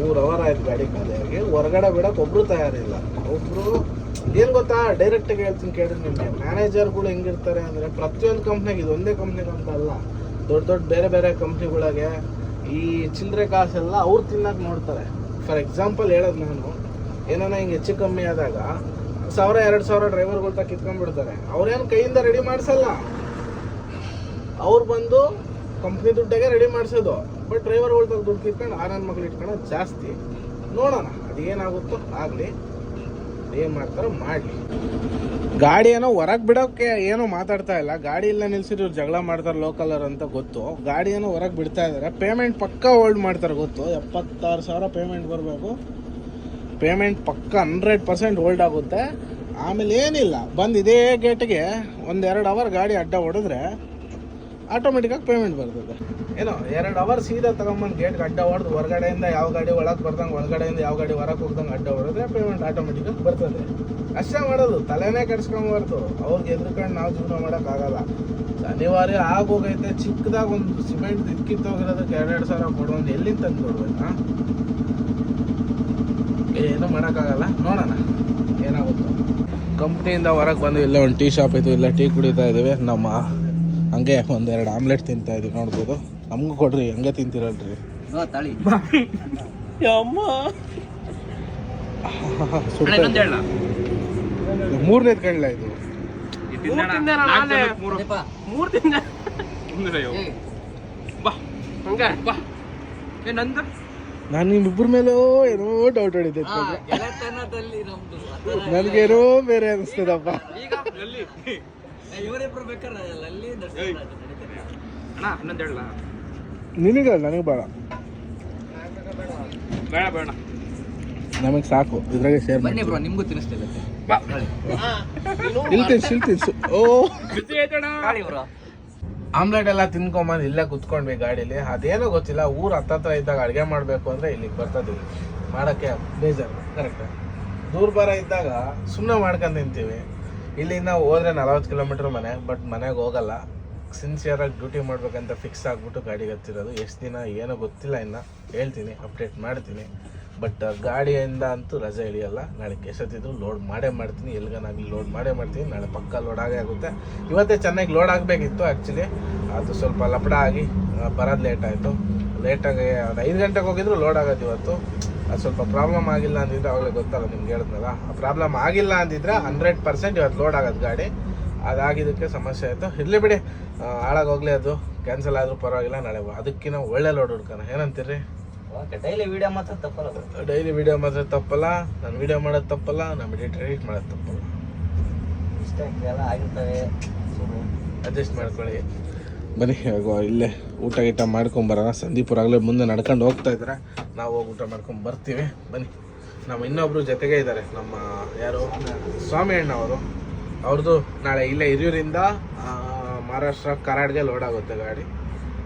ಮೂರು ಅವರ್ ಆಯ್ತು ಗಾಡಿ ಖಾಲಿ ಆಗಿ. ಹೊರಗಡೆ ಬಿಡಕ್ಕೆ ಒಬ್ರು ತಯಾರಿಲ್ಲ. ಒಬ್ರು ಏನು ಗೊತ್ತಾ? ಡೈರೆಕ್ಟಾಗಿ ಹೇಳ್ತೀನಿ ಕೇಳಿದ್ರೆ ನಿಮಗೆ. ಮ್ಯಾನೇಜರ್ಗಳು ಹೆಂಗಿರ್ತಾರೆ ಅಂದರೆ ಪ್ರತಿಯೊಂದು ಕಂಪ್ನಿಗೆ ಇದು ಒಂದೇ ಕಂಪ್ನಿಗೆ ಅಂತ ಅಲ್ಲ. ದೊಡ್ಡ ದೊಡ್ಡ ಬೇರೆ ಬೇರೆ ಕಂಪ್ನಿಗಳಿಗೆ ಈ ಚಿಲ್ಲರೆ ಕಾಸೆಲ್ಲ ಅವ್ರು ತಿನ್ನಕ್ಕೆ ನೋಡ್ತಾರೆ. ಫಾರ್ ಎಕ್ಸಾಂಪಲ್ ಹೇಳೋದು ನಾನು, ಏನಾನ ಹಿಂಗೆ ಹೆಚ್ಚು ಕಮ್ಮಿ ಆದಾಗ ಸಾವಿರ, ಎರಡು ಸಾವಿರ ಡ್ರೈವರ್ಗಳು ತ ಕಿತ್ಕೊಂಡ್ಬಿಡ್ತಾರೆ. ಅವ್ರೇನು ಕೈಯಿಂದ ರೆಡಿ ಮಾಡಿಸಲ್ಲ. ಅವ್ರು ಬಂದು ಕಂಪ್ನಿ ದುಡ್ಡಾಗೆ ರೆಡಿ ಮಾಡಿಸೋದು. ಬಟ್ ಡ್ರೈವರ್ಗಳು ತಗ ದುಡ್ಡು ಕಿತ್ಕೊಂಡು ಆ ಮಕ್ಳು ಇಟ್ಕೊಳ್ಳೋದು ಜಾಸ್ತಿ. ನೋಡೋಣ ಅದೇನಾಗುತ್ತೋ ಆಗಲಿ. ಏನು ಮಾಡ್ತಾರೋ ಮಾಡಲಿ. ಗಾಡಿ ಏನೋ ಹೊರಗೆ ಬಿಡೋಕ್ಕೆ ಏನೋ ಮಾತಾಡ್ತಾ ಇಲ್ಲ. ಗಾಡಿ ಇಲ್ಲ ನಿಲ್ಸಿದ್ರು ಜಗಳ ಮಾಡ್ತಾರೆ ಲೋಕಲರ್ ಅಂತ ಗೊತ್ತು. ಗಾಡಿ ಏನೋ ಹೊರಗೆ ಬಿಡ್ತಾ ಇದ್ದಾರೆ ಪೇಮೆಂಟ್ ಪಕ್ಕ ಹೋಲ್ಡ್ ಮಾಡ್ತಾರೆ ಗೊತ್ತು. ಎಪ್ಪತ್ತಾರು ಸಾವಿರ ಪೇಮೆಂಟ್ ಬರಬೇಕು. ಪೇಮೆಂಟ್ ಪಕ್ಕ ಹಂಡ್ರೆಡ್ ಪರ್ಸೆಂಟ್ ಹೋಲ್ಡ್ ಆಗುತ್ತೆ. ಆಮೇಲೆ ಏನಿಲ್ಲ. ಬಂದು ಇದೇ ಗೇಟ್ಗೆ ಒಂದೆರಡು ಅವರ್ ಗಾಡಿ ಅಡ್ಡ ಹೊಡೆದ್ರೆ ಆಟೋಮೆಟಿಕಾಗಿ ಪೇಮೆಂಟ್ ಬರ್ತದೆ. ಏನೋ, ಎರಡು ಅವರ್ ಸೀದಾ ತಗೊಂಬಂದು ಗೇಟ್ ಅಡ್ಡ ಹೊಡೆದು ಹೊರಗಡೆಯಿಂದ ಯಾವ ಗಾಡಿ ಒಳಗೆ ಬರ್ದಂಗೆ ಒಳಗಡೆಯಿಂದ ಯಾವ ಗಾಡಿ ಹೊರಗೆ ಹೋಗ್ದಂಗೆ ಅಡ್ಡ ಹೊಡೆದ್ರೆ ಪೇಮೆಂಟ್ ಆಟೋಮೆಟಿಕಾಗಿ ಬರ್ತದೆ. ಅಷ್ಟೇ ಮಾಡೋದು, ತಲೆನೇ ಕೆಡ್ಸ್ಕೊಂಬಾರ್ದು ಅವ್ರಿಗೆ ಎದ್ರುಕೊಂಡು ನಾವು ಜೀವನ ಮಾಡೋಕ್ಕಾಗಲ್ಲ ಅನಿವಾರ್ಯ ಆಗೋಗೈತೆ, ಚಿಕ್ಕದಾಗ ಒಂದು ಸಿಮೆಂಟ್ ಇದಕ್ಕಿತ್ತೋಗಿರೋದಕ್ಕೆ ಎರಡೆರಡು ಸಾವಿರ ಕೊಡೋದು ಎಲ್ಲಿಂದ ತಂದು ಕೊಡ್ಬೇಕಾ ಏನು ಮಾಡೋಕ್ಕಾಗಲ್ಲ ನೋಡೋಣ, ಏನಾಗುತ್ತೋ. ಕಂಪ್ನಿಯಿಂದ ಹೊರಗೆ ಬಂದು ಇಲ್ಲ ಒಂದು ಟೀ ಶಾಪ್ ಇತ್ತು, ಇಲ್ಲ ಟೀ ಕುಡಿತಾ ಇದ್ದೀವಿ. ನಮ್ಮ ಹಂಗೆ ಒಂದೆರಡು ಆಮ್ಲೆಟ್ ತಿಂತಾ ಇದೀವಿ ನೋಡ್ಬೋದು. ನಮಗೂ ಕೊಡ್ರಿ ಹಂಗೆ ತಿಂತೀರಲ್ರಿ. ಮೂರನೇದು ಕಣ್ಲ ಇದು
ಮೂರ್ ತಿಂದೆ
ನಂದು?
ನಾನು ನಿಮ್ಮಿಬ್ಬರ ಮೇಲೂ ಏನೋ ಡೌಟ್
ಏನೋ
ನನಗೇನೋ ಬೇರೆ ಅನಿಸ್ತದಪ್ಪ.
ಈಗ? ಲಲ್ಲಿ.
ಇವರಿಬ್ರು ಬೇಕಾದ್ರೆ ಅಲ್ಲಿ
ಅಣ್ಣ ಹನ್ನೊಂದು ಹೇಳ
ನಿನಗಲ್ಲ ನನಗೆ ಬೇಡ.
ಬೇಡ ಬೇಡ.
ನಮಗೆ ಸಾಕು ಇದ್ರಾಗೆ ಶೇರ್
ಬನ್ನಿ ಬ್ರೋ ನಿಮ್ಗೂ
ಇಲ್ಲಿ ತಿನ್ಸು ಇಲ್ಲಿ ತಿನ್ಸು ಓ. ಆಮ್ಲೆಟ್ ಎಲ್ಲ ತಿನ್ಕೊಂಬಂದು ಇಲ್ಲೇ ಕುತ್ಕೊಂಡ್ವಿ ಗಾಡೀಲಿ. ಅದೇನೋ ಗೊತ್ತಿಲ್ಲ ಊರು ಹತ್ತತ್ರ ಇದ್ದಾಗ ಅಡುಗೆ ಮಾಡಬೇಕು ಅಂದರೆ ಇಲ್ಲಿಗೆ ಬರ್ತದಿಲ್ಲ ಮಾಡೋಕ್ಕೆ ಬೇಜಾರು ಕರೆಕ್ಟ್ ದೂರ ಬರ ಇದ್ದಾಗ ಸುಮ್ಮನೆ ಮಾಡ್ಕೊಂಡು ತಿಂತೀವಿ. ಇಲ್ಲಿಂದ ಹೋದ್ರೆ ನಲವತ್ತು ಕಿಲೋಮೀಟ್ರ್ ಮನೆ ಬಟ್ ಮನೆಗೆ ಹೋಗಲ್ಲ. ಸಿನ್ಸಿಯರಾಗಿ ಡ್ಯೂಟಿ ಮಾಡ್ಬೇಕಂತ ಫಿಕ್ಸ್ ಆಗಿಬಿಟ್ಟು ಗಾಡಿಗೆ ಹತ್ತಿರೋದು. ಎಷ್ಟು ದಿನ ಏನೋ ಗೊತ್ತಿಲ್ಲ ಇನ್ನು. ಹೇಳ್ತೀನಿ ಅಪ್ಡೇಟ್ ಮಾಡ್ತೀನಿ. ಬಟ್ ಗಾಡಿಯಿಂದ ಅಂತೂ ರಜೆ ಇಳಿಯಲ್ಲ ನಾಳೆ ಎಷ್ಟೊತ್ತಿದ್ರು ಲೋಡ್ ಮಾಡೇ ಮಾಡ್ತೀನಿ. ಎಲ್ಲಿಗನಾಗಲಿ ಲೋಡ್ ಮಾಡೇ ಮಾಡ್ತೀನಿ. ನಾಳೆ ಪಕ್ಕ ಲೋಡ್ ಆಗೇ ಆಗುತ್ತೆ. ಇವತ್ತೇ ಚೆನ್ನಾಗಿ ಲೋಡ್ ಆಗಬೇಕಿತ್ತು ಆ್ಯಕ್ಚುಲಿ ಅದು ಸ್ವಲ್ಪ ಲಪಡ ಆಗಿ ಬರೋದು ಲೇಟ್ ಆಯಿತು. ಲೇಟಾಗಿ ಒಂದು ಐದು ಗಂಟೆಗೆ ಹೋಗಿದ್ರು ಲೋಡ್ ಆಗೋದು ಇವತ್ತು. ಅದು ಸ್ವಲ್ಪ ಪ್ರಾಬ್ಲಮ್ ಆಗಿಲ್ಲ ಅಂದಿದ್ರೆ, ಅವಾಗಲೇ ಗೊತ್ತಲ್ಲ, ನಿಮ್ಗೆ ಹೇಳಿದ್ನಲ್ಲ. ಪ್ರಾಬ್ಲಮ್ ಆಗಿಲ್ಲ ಅಂದಿದ್ರೆ ಹಂಡ್ರೆಡ್ ಪರ್ಸೆಂಟ್ ಇವತ್ತು ಲೋಡ್ ಆಗೋದು ಗಾಡಿ. ಅದಾಗಿದ್ದಕ್ಕೆ ಸಮಸ್ಯೆ ಆಯಿತು. ಇರಲಿ ಬಿಡಿ. ಹಾಳಾಗೋಗ್ಲಿ ಅದು. ಕ್ಯಾನ್ಸಲ್ ಆದರೂ ಪರವಾಗಿಲ್ಲ ನಾಳೆ ಅದಕ್ಕಿಂತ ಒಳ್ಳೆ ಲೋಡ್ ಹುಡ್ಕೋಣ. ಏನಂತೀರಿ?
ಡೈಲಿ ವಿಡಿಯೋ ಮಾತ್ರ ತಪ್ಪಲ್ಲ.
ಡೈಲಿ ವಿಡಿಯೋ ಮಾತ್ರ ತಪ್ಪಲ್ಲ. ನಾನು ವಿಡಿಯೋ ಮಾಡೋದು ತಪ್ಪಲ್ಲ ನಾನು ಎಡಿಟ್ ಎಡಿಟ್ ಮಾಡೋದು ತಪ್ಪಲ್ಲ.
ಇಷ್ಟ ಆಗಿರ್ತವೆ.
ಅಡ್ಜಸ್ಟ್ ಮಾಡ್ಕೊಳ್ಳಿ. ಬನ್ನಿ ಇವಾಗ ಇಲ್ಲೇ ಊಟ ಗೀಟ ಮಾಡ್ಕೊಂಬರೋಣ ಸಂದೀಪುರಾಗಲೇ ಮುಂದೆ ನಡ್ಕೊಂಡು ಹೋಗ್ತಾ ಇದ್ದಾರೆ ನಾವು ಹೋಗಿ ಊಟ ಮಾಡ್ಕೊಂಡು ಬರ್ತೀವಿ. ಬನ್ನಿ. ನಮ್ಮ ಇನ್ನೊಬ್ರು ಜೊತೆಗೆ ಇದ್ದಾರೆ ನಮ್ಮ ಯಾರು? ಸ್ವಾಮಿ ಅಣ್ಣ ಅವರು ಅವ್ರದ್ದು ನಾಳೆ ಇಲ್ಲೇ ಹಿರಿಯೂರಿಂದ ಆ, ಮಹಾರಾಷ್ಟ್ರ ಕರಾಡ್ಗೆ ಲೋಡ್ ಆಗುತ್ತೆ ಗಾಡಿ.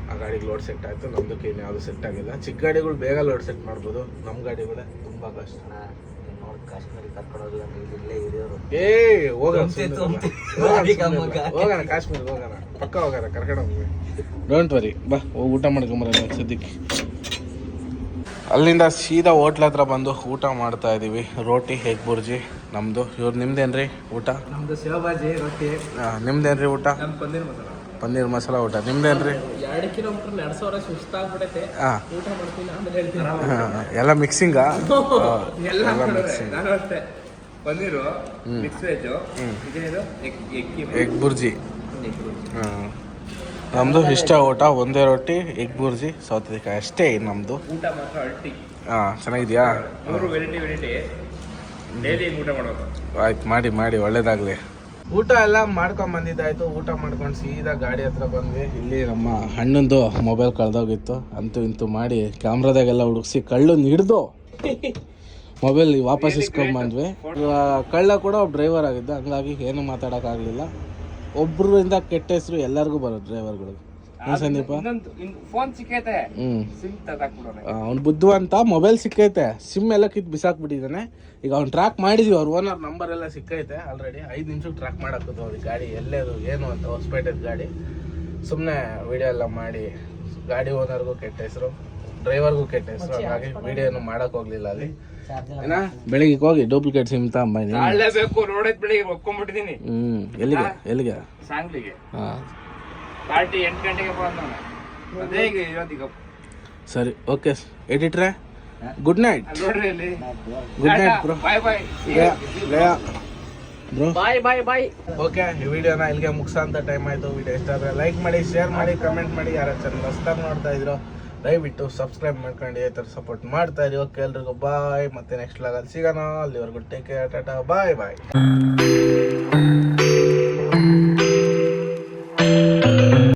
ಆ ಗಾಡಿಗೆ ಲೋಡ್ ಸೆಟ್ ಆಯಿತು ನಮ್ದಕ್ಕೆ ಇನ್ನು ಯಾವುದು ಸೆಟ್ ಆಗಿಲ್ಲ. ಚಿಕ್ಕ ಗಾಡಿಗಳು ಬೇಗ ಲೋಡ್ ಸೆಟ್ ಮಾಡ್ಬೋದು. ನಮ್ಮ ಗಾಡಿಗಳೇ ತುಂಬ ಕಷ್ಟ. ಏ ಹೋಗೋಣ. ಹೋಗೋಣ, ಕಾಶ್ಮೀರ ಹೋಗೋಣ. ಪಕ್ಕ ಹೋಗೋಣ ಕರ್ಕೊಂಡು ಹೋಗ್ವಿ ಡೋಂಟ್ ವರಿ ಬಾ ಹೋಗಿ ಊಟ ಮಾಡ್ಕೊಂಬರೋಣ ಸದ್ಯಕ್ಕೆ. ಅಲ್ಲಿಂದ ಸೀದಾ ಹೋಟ್ಲ ಹತ್ರ ಬಂದು ಊಟ ಮಾಡ್ತಾ ಇದೀವಿ. ರೋಟಿ ಹೇಗ್ ಬುರ್ಜಿ? ನಮ್ದು. ಇವ್ರು ನಿಮ್ದೇನ್ರಿ ಊಟ?
ನಮ್ದು ಶಿವಬಾಜಿ ರೊಟ್ಟಿ.
ನಿಮ್ದೇನ್ರಿ ಊಟ?
ಪನ್ನೀರ್ ಮಸಾಲ.
ಪನ್ನೀರ್ ಮಸಾಲ ಊಟ. ನಿಮ್ದೇನ್ರಿ?
ಎರಡು ಕಿಲೋಮೀಟರ್ ಸುಸ್ತಾಗ್ಬಿಟ್ಟೈತೆ
ಹಾ.
ಊಟ ಮಾಡ್ತೀನಿ ಆಮೇಲೆ ಹೇಳ್ತೀನಿ.
ಹಾ, ಎಲ್ಲ ಮಿಕ್ಸಿಂಗಾ
ಎಲ್ಲ.
ಮಿಕ್ಸಿಂಗ್
ನಾನು ಅಷ್ಟೇ. ಪನ್ನೀರು ಮಿಕ್ಸ್ ವೆಜ್ ಇದೇನು ಎಗ್
ಎಗ್ ಬುರ್ಜಿ. ಹಾಂ ನಮ್ಮದು ಇಷ್ಟ ಊಟ ಒಂದೇ ರೊಟ್ಟಿ ಎಗ್ ಬುರ್ಜಿ ಸೌತೆಕಾಯಿ ಅಷ್ಟೇ ನಮ್ಮದು
ಊಟ ಮಾತ್ರ ಅಲ್ಟಿ
ಹಾಂ ಚೆನ್ನಾಗಿದ್ಯಾ?
ಮೂರು ವೆರೈಟಿ ವೆರೈಟಿ ಡೈಲಿ ಊಟ ಮಾಡೋದು.
ಆಯ್ತು ಮಾಡಿ ಮಾಡಿ ಒಳ್ಳೇದಾಗಲಿ. ಊಟ ಎಲ್ಲ ಮಾಡ್ಕೊಂಡ್ ಬಂದಿದ್ದಾಯ್ತು. ಊಟ ಮಾಡ್ಕೊಂಡು ಸೀದಾ ಗಾಡಿ ಹತ್ರ ಬಂದ್ವಿ. ಇಲ್ಲಿ ನಮ್ಮ ಹಣ್ಣಂದು ಮೊಬೈಲ್ ಕಳೆದೋಗಿತ್ತು. ಅಂತೂ ಇಂತೂ ಮಾಡಿ ಕ್ಯಾಮ್ರಾದಾಗೆಲ್ಲ ಹುಡುಕ್ಸಿ ಕಳ್ಳು ಹಿಡ್ದು ಮೊಬೈಲ್ ವಾಪಸ್ ಇಸ್ಕೊಂಡ್ ಬಂದ್ವಿ. ಕಳ್ಳ ಕೂಡ ಡ್ರೈವರ್ ಆಗಿದ್ದ. ಹಂಗಾಗಿ ಏನು ಮಾತಾಡೋಕ್ಕಾಗಲಿಲ್ಲ. ಒಬ್ರಿಂದ ಕೆಟ್ಟ ಹೆಸರು ಎಲ್ಲರಿಗೂ ಬರೋದು ಡ್ರೈವರ್ಗಳಿಗೆ ಏನು ಸಂದೀಪ?
ಫೋನ್ ಸಿಕ್ಕೈತೆ. ಸಿಮ್
ಅವ್ನು ಬುದ್ಧಿವಂತ ಮೊಬೈಲ್ ಸಿಕ್ಕೈತೆ. ಸಿಮ್ ಎಲ್ಲ ಕಿತ್ತು ಬಿಸಾಕ್ಬಿಟ್ಟಿದ್ದಾನೆ. ಈಗ ಅವ್ನು ಟ್ರ್ಯಾಕ್ ಮಾಡಿದ್ವಿ ಅವ್ರ ಓನರ್ ನಂಬರ್ ಎಲ್ಲ ಸಿಕ್ಕೈತೆ ಆಲ್ರೆಡಿ ಐದು ನಿಮಿಷಕ್ಕೆ ಟ್ರ್ಯಾಕ್ ಮಾಡಕ್ಕದು ಅವ್ರಿಗೆ ಗಾಡಿ ಎಲ್ಲೇದು ಏನು ಅಂತ ಹೊಸಪೇಟೆದ ಗಾಡಿ. ಸುಮ್ಮನೆ ವಿಡಿಯೋ ಎಲ್ಲ ಮಾಡಿ. ಗಾಡಿ ಓನರ್ಗೂ ಕೆಟ್ಟ ಹೆಸರು ಡ್ರೈವರ್ಗೂ ಕೆಟ್ಟ ಹೆಸರು ಹಾಗಾಗಿ ವಿಡಿಯೋನು ಮಾಡಕ್ ಹೋಗ್ಲಿಲ್ಲ ಅಲ್ಲಿ. ಬೆಳಿಗ್ಗೆ ಹೋಗಿ ಡೂಪ್ಲಿಕೇಟ್ ಸಿಮ್ ತಗೊಂಬ
ತಾಳ್ಲೇಬೇಕು ರೋಡ್ ಬೆಳಿಗ್ಗೆ ಒಪ್ಕೊಂಡ್ಬಿಟ್ಟಿದೀನಿ
ಹ್ಮ್ ಎಲ್ಲಿಗೆ? ಎಲ್ಲಿಗೆ?
ಸಾಂಗ್ಲಿಗೆ.
ಹಾ.
ಪಾರ್ಟಿ ಎಂಟು ಗಂಟೆಗೆ ಬಂದ ಅದೇ ಈಗ ಇರೋದೀಗ.
ಸರಿ ಓಕೆ. ಎಡಿಟ್ರೆ ಗುಡ್ ನೈಟ್
ನೋಡ್ರಿ
good night bro
bye bye
bro.
Bye bye bye
okay ಈ ವಿಡಿಯೋನ ಇಲ್ಲಿಗೆ ಮುಗಿಸೋಂಥ ಟೈಮ್ ಆಯಿತು. ವಿಡಿಯೋ ಇಷ್ಟ ಆದರೆ ಲೈಕ್ ಮಾಡಿ ಶೇರ್ ಮಾಡಿ ಕಮೆಂಟ್ ಮಾಡಿ. ಯಾರ ಚೆನ್ನಾಗಿ ಹೊಸ್ದಾಗಿ ನೋಡ್ತಾ ಇದ್ರು ದಯವಿಟ್ಟು ಸಬ್ಸ್ಕ್ರೈಬ್ ಮಾಡ್ಕೊಂಡು ಈ ಥರ ಸಪೋರ್ಟ್ ಮಾಡ್ತಾ ಇರಿ. ಓಕೆ ಎಲ್ರಿಗೂ ಬಾಯ್ ಮತ್ತೆ ನೆಕ್ಸ್ಟ್ ಲಾಗಲ್ಲಿ ಸಿಗೋಣ. ಅಲ್ಲಿವರೆಗೂ ಟೇಕ್ ಕೇರ್ ಟಾಟಾ ಬಾಯ್ ಬಾಯ್